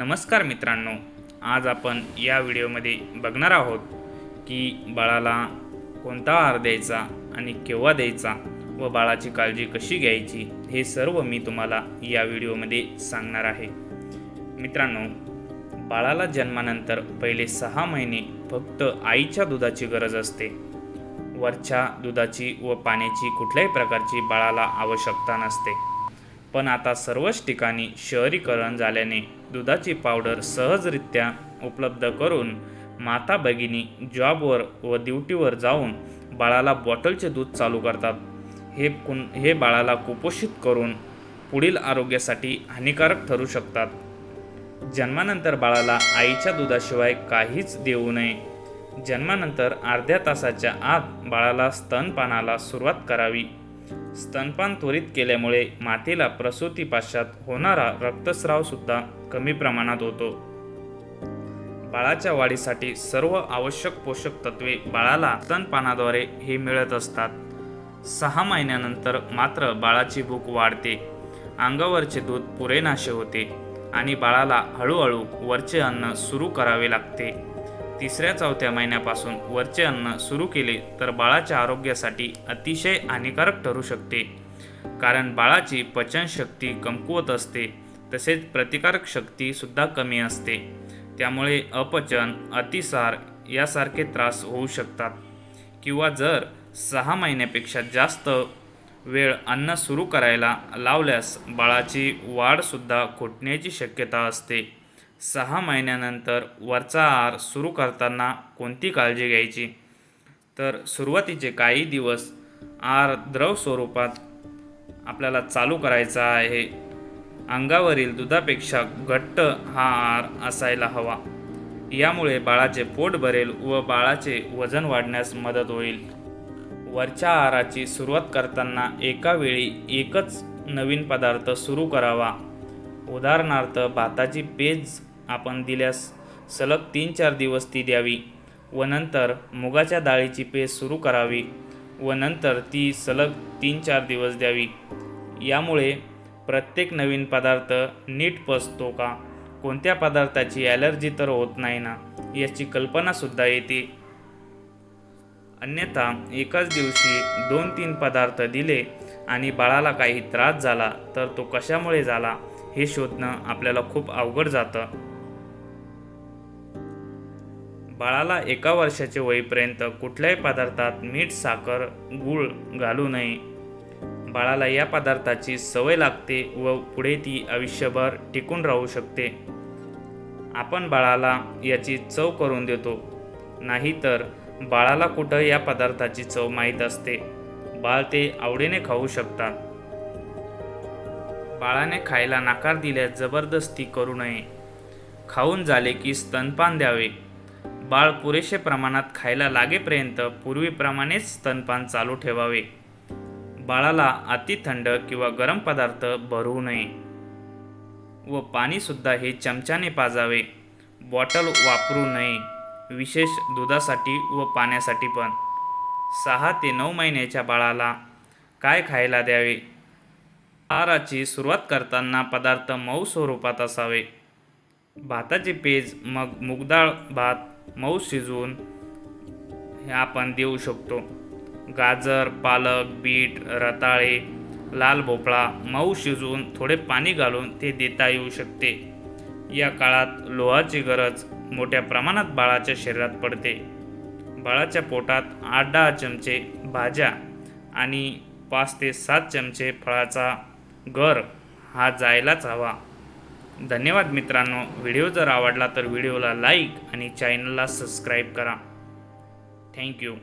नमस्कार मित्रांनो आज आपण या व्हिडिओमध्ये बघणार आहोत की बाळाला कोणता आहार द्यायचा आणि केव्हा द्यायचा व बाळाची काळजी कशी घ्यायची हे सर्व मी तुम्हाला या व्हिडिओमध्ये सांगणार आहे. मित्रांनो बाळाला जन्मानंतर पहिले सहा महिने फक्त आईच्या दुधाची गरज असते. वरच्या दुधाची व पाण्याची कुठल्याही प्रकारची बाळाला आवश्यकता नसते. पण आता सर्वच ठिकाणी शहरीकरण झाल्याने दुधाची पावडर सहजरित्या उपलब्ध करून माता भगिनी जॉबवर व ड्युटीवर जाऊन बाळाला बॉटलचे दूध चालू करतात. हे कुण हे बाळाला कुपोषित करून पुढील आरोग्यासाठी हानिकारक ठरू शकतात. जन्मानंतर बाळाला आईच्या दुधाशिवाय काहीच देऊ नये. जन्मानंतर अर्ध्या तासाच्या आत बाळाला स्तनपानाला सुरुवात करावी. स्तनपान त्वरित केल्यामुळे मातेला प्रसूती होणारा रक्तस्राव सुद्धा कमी प्रमाणात होतो. बाळाच्या वाढीसाठी सर्व आवश्यक पोषक तत्वे बाळाला स्तनपानाद्वारे हे मिळत असतात. सहा महिन्यानंतर मात्र बाळाची भूक वाढते. अंगावरचे दूध पुरेनाशे होते आणि बाळाला हळूहळू वरचे अन्न सुरू करावे लागते. तिसऱ्या चौथ्या महिन्यापासून वरचे अन्न सुरू केले तर बाळाच्या आरोग्यासाठी अतिशय हानिकारक ठरू शकते. कारण बाळाची पचनशक्ती कमकुवत असते तसेच प्रतिकारक शक्तीसुद्धा कमी असते. त्यामुळे अपचन अतिसार यासारखे त्रास होऊ शकतात. किंवा जर सहा महिन्यापेक्षा जास्त वेळ अन्न सुरू करायला लावल्यास बाळाची वाढसुद्धा खोटण्याची शक्यता असते. सहा महिन्यानंतर वरचा आहार सुरू करताना कोणती काळजी घ्यायची? तर सुरुवातीचे काही दिवस आहार द्रव स्वरूपात आपल्याला चालू करायचा आहे. अंगावरील दुधापेक्षा घट्ट हा आहार असायला हवा. यामुळे बाळाचे पोट भरेल व बाळाचे वजन वाढण्यास मदत होईल. वरच्या आहाराची सुरुवात करताना एका वेळी एकच नवीन पदार्थ सुरू करावा. उदाहरणार्थ भाताची पेज आपण दिल्यास सलग तीन चार दिवस ती द्यावी व नंतर मुगाच्या डाळीची पेस्ट सुरू करावी व नंतर ती सलग तीन चार दिवस द्यावी. यामुळे प्रत्येक नवीन पदार्थ नीट पचतो का? कोणत्या पदार्थाची ॲलर्जी तर होत नाही ना? याची कल्पनासुद्धा येते. अन्यथा एकाच दिवशी दोन तीन पदार्थ दिले आणि बाळाला काही त्रास झाला तर तो कशामुळे झाला हे शोधणं आपल्याला खूप अवघड जातं. बाळाला एका वर्षाचे वयपर्यंत कुठल्याही पदार्थात मीठ साखर गूळ घालू नये. बाळाला या पदार्थाची सवय लागते व पुढे ती आयुष्यभर टिकून राहू शकते. आपण बाळाला याची चव करून देतो. नाहीतर बाळाला कुठं या पदार्थाची चव माहीत असते? बाळ ते आवडीने खाऊ शकतात. बाळाने खायला नकार दिल्यास जबरदस्ती करू नये. खाऊन झाले की स्तनपान द्यावे. बाळ पुरेसे प्रमाणात खायला लागेपर्यंत पूर्वीप्रमाणेच स्तनपान चालू ठेवावे. बाळाला अति थंड किंवा गरम पदार्थ भरवू नये. व पाणीसुद्धा हे चमच्याने पाजावे. बॉटल वापरू नये. विशेष दुधासाठी व पाण्यासाठी पण. सहा ते नऊ महिन्याच्या बाळाला काय खायला द्यावे? आहाराची सुरुवात करताना पदार्थ मऊ स्वरूपात असावे. भाताची पेज मग मुगडाळ भात मऊ शिजवून हे आपण देऊ शकतो. गाजर पालक बीट रताळे लाल भोपळा मऊ शिजवून थोडे पाणी घालून ते देता येऊ शकते. या काळात लोहाची गरज मोठ्या प्रमाणात बाळाच्या शरीरात पडते. बाळाच्या पोटात आठ दहा चमचे भाज्या आणि पाच ते सात चमचे फळाचा गर हा जायलाच हवा. धन्यवाद मित्रांनो. व्हिडिओ जर आवडला तर व्हिडिओला लाईक आणि चॅनलला सबस्क्राईब करा. थँक्यू.